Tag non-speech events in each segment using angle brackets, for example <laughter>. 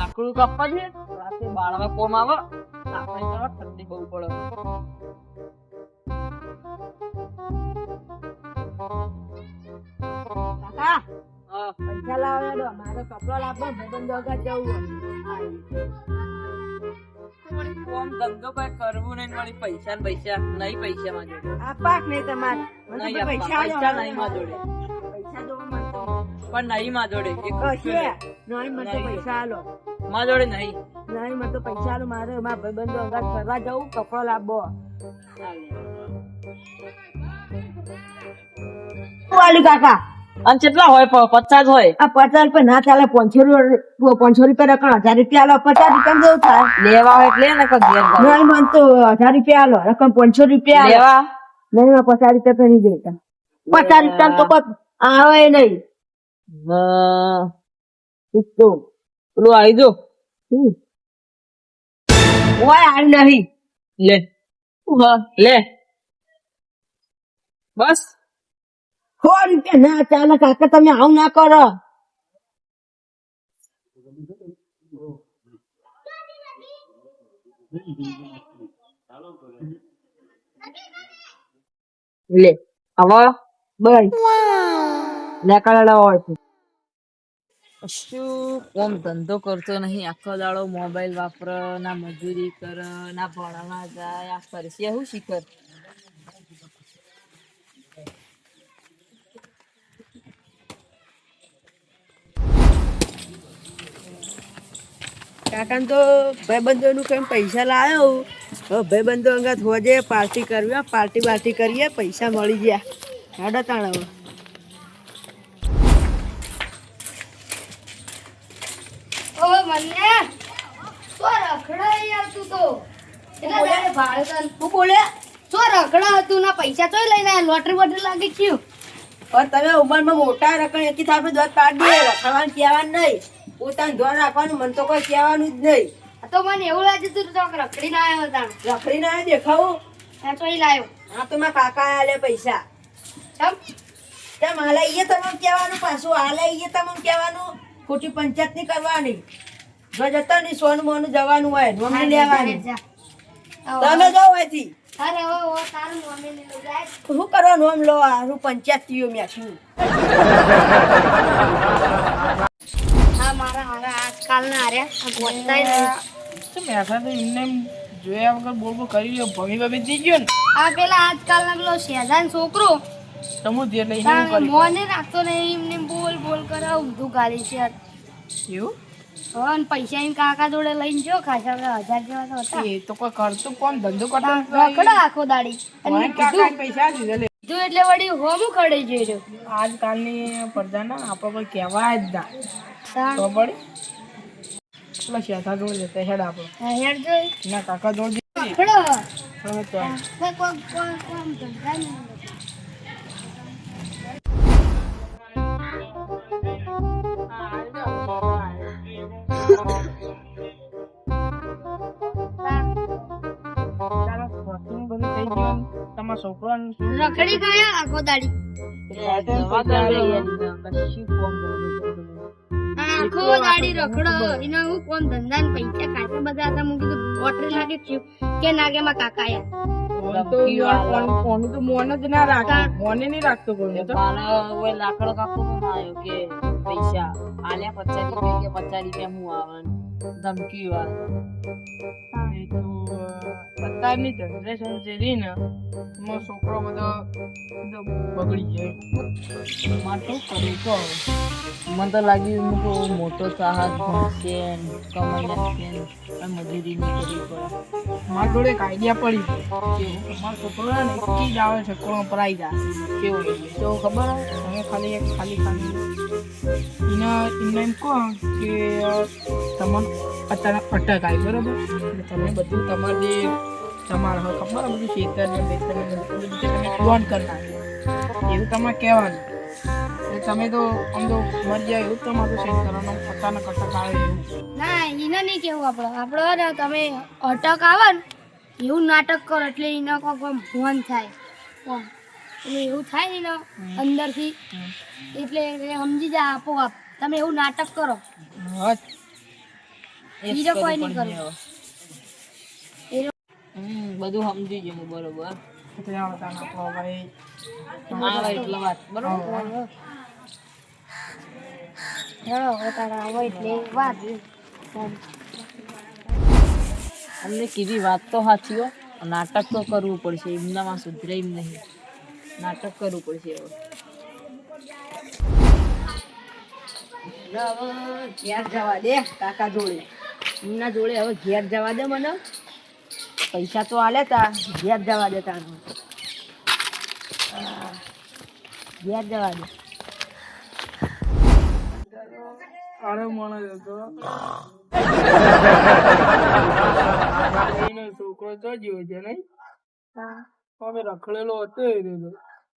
લાકડું કાપવા છે. રાતે બાળવા કોમ આવે. આપણે જરા ઠંડી બહુ પડે. કાકા પૈસા લાવ્યા દો. મારે કપડો લાવવો ભાઈબંધો આગળ જવું કોમ ધંધો કઈ કરવું નહીં મળી પૈસા ને પૈસા નહીં પૈસા માં જોડે. આ પાક નહીં તમારે. પૈસા પૈસા નહીં માં જોડે. પણ નહીં માં જોડે. કશે નહીં મને પૈસા આલો. માં જોડે નહીં. નહીં મને તો પૈસા આલો મારે મારા ભાઈબંધો આગળ ફરવા જવું કપડો લાવવો. વાલી કાકા? અને કેટલા હોય? પચાસ હોય. આ પચાસ રૂપિયા ના ચાલે પાંચસો રૂપિયા પાંચસો રૂપિયા રકમ હજાર રૂપિયા આલો પચાસ રૂપિયા જેવું થાય? લેવા હોય એટલે ને નહીં મન તો હજાર રૂપિયા આલો રકમ પાંચસો રૂપિયા. લેવા. નહીં પચાસ રૂપિયા તો નહીં દેતા પચાસ રૂપિયા તો કોઈ આવે નહીં. પેલું આવી જો ઓય આવી નહીં. લે. લે. બસ. ના ચાલે કાકા તમે આવું ના કરો. લે. હવે બસ. લેકડા હોય છે શું કોમ ધંધો કરતો નહીં. આખો દાડો મોબાઈલ વાપર, ના મજૂરી કર, ના ભણવા જાય, આ કરશે શું શીખર. કાકા તો ભાઈબંધો નું કેમ પૈસા લાવ્યો હવે ભાઈબંધો થવા હોજે, પાર્ટી કરવી પાર્ટી બાર્ટી કરીએ, પૈસા મળી ગયા સાડા ત્રણ ઓ મને તો રખડા યાર તું તો. એટલે તારે ભાડે તન શું બોલે? તો રખડા હતું ના પૈસા તોય લઈને આયા લોટરી બોટરી લાગી ગયું. હવે તમે ઉંમરમાં મોટા રકમ એકી થાપે દોત પાડી દે રખાવાનું કહેવાનું નહીં. પોતાનું ધ્યાન રાખવાનું મને તો કોઈ કહેવાનું જ નહીં. આ તો મને એવું લાગ્યું તું તો રખડી ના આવ્યો તાણ. રખડી ના દેખાવું. આ તો લાવ્યો હા તો મારા કાકા આલે પૈસા. ચમ. તેમ હાલે ઈએ તમને કહેવાનું પાછું હાલે ઈએ તમને કહેવાનું. ખોટી પંચાયતની કરવાની. જો જતા નહીં સોનું મોનું જવાનું હોય મમ્મી લેવાની. તમે જો હોયથી અરે હવે ઓ તારું મમ્મી ને લઈ જાય તો શું કરવાનું આમ લો હારું પંચાયત થયું મેં છું. હા મારા હારા આજકાલના હાર્યા આ નહીં. મેઠા તો એમને જોયા વગર બોલ બોલ કરી લ્યો ભમી ભમી થઈ ગયો ને. આ પેલા આજકાલના પેલો શેજાન છોકરો. મોને રાખતો નહીં એમને બોલ બોલ કરે ઊંધું ગાલી છે એવું? હવે અને પૈસા એમ કાકા જોડે લઈને જો ખાસા બધા હજાર જેવા તો હતા. એ તો કોઈ કરતું કોમ ધંધો તાણ રખડા આખો દાડી. અને કીધું પૈસા દીધે કીધું એટલે વળી હોમું ખડે જઈ રહ્યો આજકાલની પ્રજાના આપણે કોઈ કહેવાય જ ના. તો પડી પેલા શેઠા જોડે જતા હેડ આપણે. હેડ જોઈ. ના કાકા જોડે ધંધા નહીં. તમારા છોકરાને રખડી ગયા આખો દાડી. આખો દાડી રખડો. એના હું કોમ ધંધા ને પૈસા બધા હતા. હું કીધું લાગે થયું કે નાગે માં કાકા આયા. તો કોનું તો મોન જ ના રાખે. મોને નહીં રાખતો લાકડો કાપો આવ્યો કે પૈસા. આલ્યા પચાસ રૂપિયા કે પચાસ રૂપિયા હું આવવાનું ધમકી વાત તો અત્યારની જનરેશન જે રહી ને એમાં છોકરો બધો બગડી જાય. માટે કરવું કહો મને તો લાગ્યું હું તો મોટો સાહસ ભણશે કમાઈ નાખશે મજૂરી નહીં કરવી પડે. મારા જોડે એક આઈડિયા પડી કે મારો છોકરો ને એક જ આવે છે કોણ પરાઈ જાય કેવું તો ખબર હોય તમે ખાલી એક ખાલી ખાલી એને એમને એમ કહો કે તમને અત્યારે અટક આવી બરાબર? એટલે તમે બધું તમારે જે તમારે હોય ખબર બધું ખેતર ને બધું બધું તમે લોન કરી એવું તમારે કહેવાનું. તમે તો આમ તો મરી જાય એવું તમારું સેટ કરવાનું, અચાનક અટક આવે ના એને નહીં કેવું આપણે આપણે ને તમે અટક આવે ને, એવું નાટક કરો એટલે એના કોઈ ફોન થાય. એટલે એવું થાય ને અંદરથી. એટલે સમજી જાય આપોઆપ. તમે એવું નાટક કરો. બીજો કોઈ નહીં કરો. હમ બધું સમજી ગયું બરોબર. અમને કીધી વાત તો સાચી નાટક તો કરવું પડશે. એમનામાં સુધરે એમ નહીં. નાટક કરવું પડશે હવે. ઘેર જવા દે કાકા જોડે. એમના જોડે હવે ઘેર જવા દે મને. પૈસા તો આલે તા ઘેર જવા દે તાનું હા, ઘેર જવા દે. અરે માણસ હતો <laughs> છોકરો તો જેવો છે નહીં? હા. રખડેલો હતો એ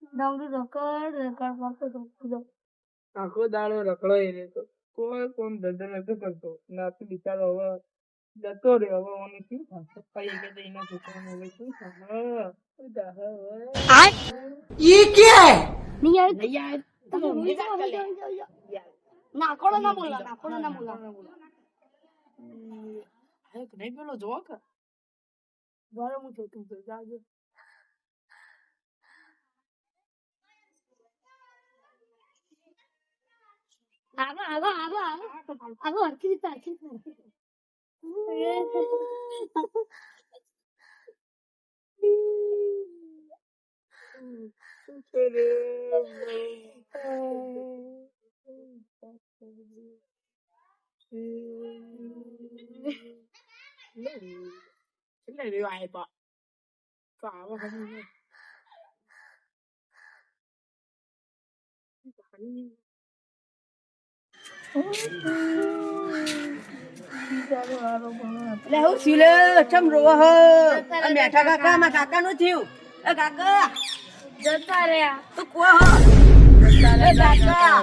ડમરું રકડ રકડ કરતો તો આખો દાડો રખડાઈ રહેતો કોઈ કોણ ધંધો નથી કરતો. નાથી બિચારો હવે જતો રહ્યો. હવે ઓને શું થશે કઈ કે એના છોકરાને હવે શું થશે નહીં તમે જાઓ, જાઓ, જાઓ. નાકોડો ના બોલો નાકોડો ના બોલો. નહીં પેલો જોવો કે. હું જોતું તો જાજો. આવો આવો આવો આવો આવો હરખી રીતે હરખી રીતે, હરખી રીતે. એટલે રહ્યો આય બા તો આવો એટલે હું સિલે ચમ રોવા હ? આ કાકા મારા કાકા નું થયું. એ કાકા જતા રહ્યા તું કો હ? કાકા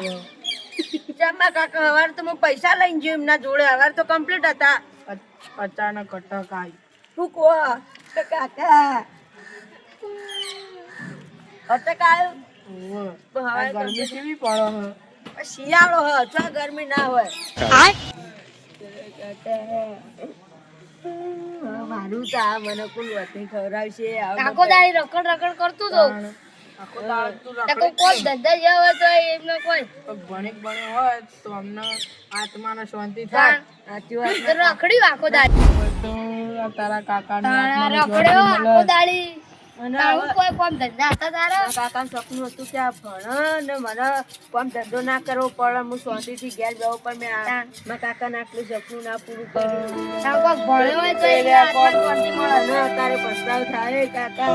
ચમ કાકા હવાર તો હું પૈસા લઈને ગયો એમના જોડે. હવે તો કમ્પ્લીટ હતા. અચાનક અટક આવી તું કો કાકા. અટક આવ્યો ગરમી કેવી પડો હે? શિયાળો હોય અથવા ગરમી ના હોય. મારું તો આ મને કુલ વતની ખવડાવશે કાકો દાડી રકડ રકડ કરતું તો. કોઈ ધંધા જેવા હોય તો એમને કોઈ. ભણેક ભણે હોય તો અમને આત્માને શાંતિ થાય. સાચી વાત રખડ્યું આખો દાડી તો તારા કાકાને રખડ્યો આખો દાડી તારું કોઈ કોમ ધંધા હતા તારા? મારા સપનું હતું કે આ ભણ ને મને કોમ ધંધો ના કરવો પડે. હું શાંતિથી ઘેર જવું પણ મેં. મારા કાકાને આટલું સપનું ના પૂરું કર્યું. તારું કોઈ ભણ્યો હોય તો એને આત્માને શાંતિ મળે અને અત્યારે પસ્તાવ થાય કાકા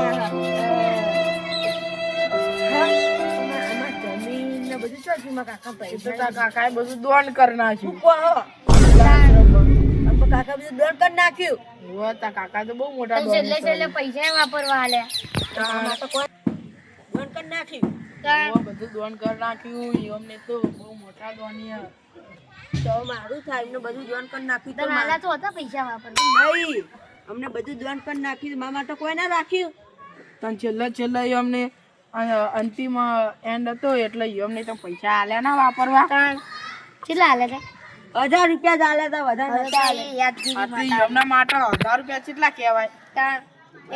ને બધું હતું કાકા ભાઈ તો પૈસા તારા કાકાએ બધું દોન કરી નાખ્યું. કાકા બધું દોડ કરી નાખ્યું. ઓવે, તા કાકા તો બહુ મોટા દોન છેલ્લે છેલ્લે પૈસા વાપરવા આલે આમાં તો કોઈ દોડ કરી નાખ્યું. તાર બધું દોન કરી નાખ્યું ઈ તો બહુ મોટા દોની તો મારું થાય એમને બધું દોડ કરી નાખ્યું તો મારા તો હતા પૈસા વાપરવા. નહીં અમને બધું દોડ કરી નાખ્યું મામા તો કોઈ ના રાખ્યું. પણ છેલ્લે છેલ્લે અમને અંતિમ એન્ડ હતો એટલે અમને તો પૈસા આલ્યા ના વાપરવા. કેટલા આલ્યા તા? હજાર રૂપિયા જ આલ્યા હતા વધારે નતા આલ્યા. અમના માટે હજાર રૂપિયા કેટલા કહેવાય?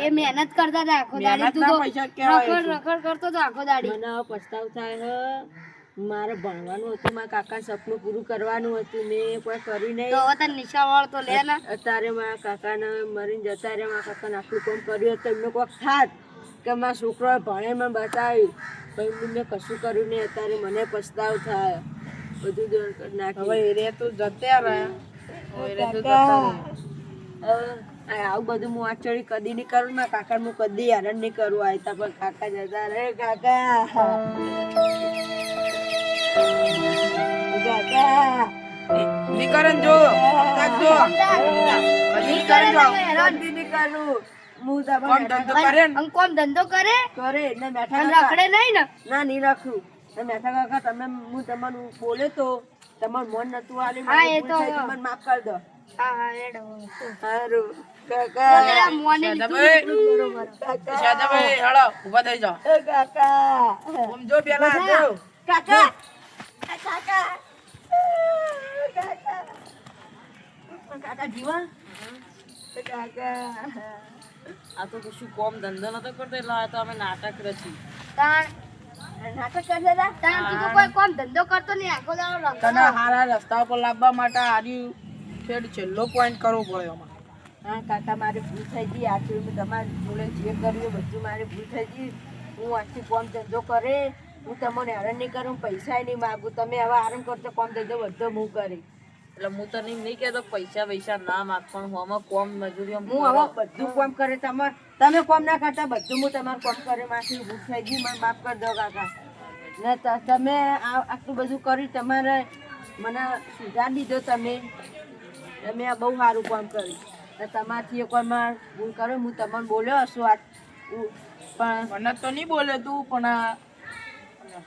એ મહેનત કરતા હતા આખો દાડી. તું તો રખડ રખડ કરતો તો આખો દાડી. મને પસ્તાવ થાય હે. મારે ભણવાનું હતું મારા કાકા સપનું પૂરું કરવાનું હતું. મેં કોઈ કર્યું નહીં. તો હવે તને નિશાળ તો લે ને. અત્યારે મારા કાકાને મરીને જતા રહ્યા. મારા કાકાને આટલું કામ કર્યું હતું એમને કોઈક થાત કે મારા છોકરો ભણે મને બતાવ્યું. પણ મેં કશું કર્યું નહીં. અત્યારે મને પસ્તાવ થાય. બધું દોડ કરી નાખ્યું હવે એ રે તો હવે એ જતા. હવે આ આવું બધું હું આચળી કદી નહીં કરું ના કાકા હું કદી હેરાન નહીં કરું આયતા પણ કાકા જતા રે કાકા. જો કાઢજો. હજી જો. કદી નહીં કરું. હું કોમ ધંધો કરે ને? ધંધો કરે? કરે ને બેઠા. રખડે નહીં ને? ના નહીં રાખું. બેઠા કાકા તમે હું તમારું બોલે તો તમારું મન નતું આલ્યું હા, એ તો મને માફ કરી દો. હા હા એડો સારું કાકા. મોને બરોબર. શાદાભાઈ, હેળો, ઊભા થઈ જાઓ. એ કાકા. આમ પેલા જો. કાકા. કાકા. કાકા કાકા જીવા? કાકા. આ તો કશું કોમ ધંધો નતો કરતો એટલે આ તો અમે નાટક રચી તાણ નાટક કરતા હતા તાણ તું કોઈ કોમ ધંધો કરતો નહીં આખો દાડો તને હારા રસ્તા પર લાવવા માટે આર્યું છેડ છેલ્લો પોઈન્ટ કરવો પડ્યો અમારે. હા કાકા મારી ભૂલ થઈ ગઈ. આ મેં તમારી જોડે જે કર્યું. બધું મારી ભૂલ થઈ ગઈ. હું આજથી કોમ ધંધો કરે. હું તમને હેરાન નહીં કરું પૈસા નહીં માગું. તમે હવે આરામ કરતો કોમ ધંધો બધો હું કરી. એટલે હું તને નહીં કહેતો પૈસા પૈસા ના માગ પણ હોમાં કોમ મજૂરી હું હવે બધું કોમ કરે તમારે તમે કોમ ના કરતા બધું હું તમારું કોમ કરે માથી ભૂખ થઈ ગઈ, મને માફ કરી દો કાકા. ને તમે આટલું બધું કર્યું તમારે મને સુધાર દીધો તમે. તમે આ બહુ સારું કામ કર્યું. તમારથી એક વાર મારે ભૂલ કરો, હું તમને બોલ્યો હશું આ પણ મને તો નહીં બોલે તું, પણ આ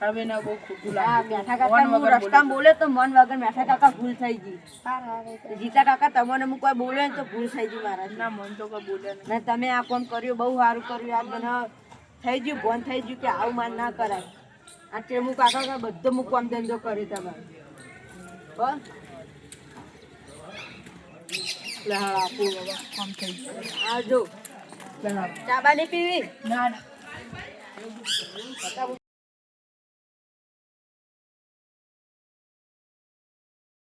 હવે બહુ ખોટું લાગે. મેઠા કાકા હું રસ્તામાં બોલ્યો તો મન વગર મેઠા કાકા ભૂલ થઈ ગઈ. જીતા કાકા તમને હું કોઈ બોલ્યો ને તો ભૂલ થઈ ગઈ મારાથી ના મન તો કઈ બોલે ને તમે આ કોમ કર્યું? બહુ સારું કર્યું આ મને થઈ ગયું ફોન થઈ ગયું કે આવું માન ના કરાય. આ ટેમુ કાકા બધો હું કોમ ધંધો કર્યો તમારે. બસ એટલે હા આપું હવે કામ થઈ ગયું? આવજો એટલે ચા બા પીવી? ના ના.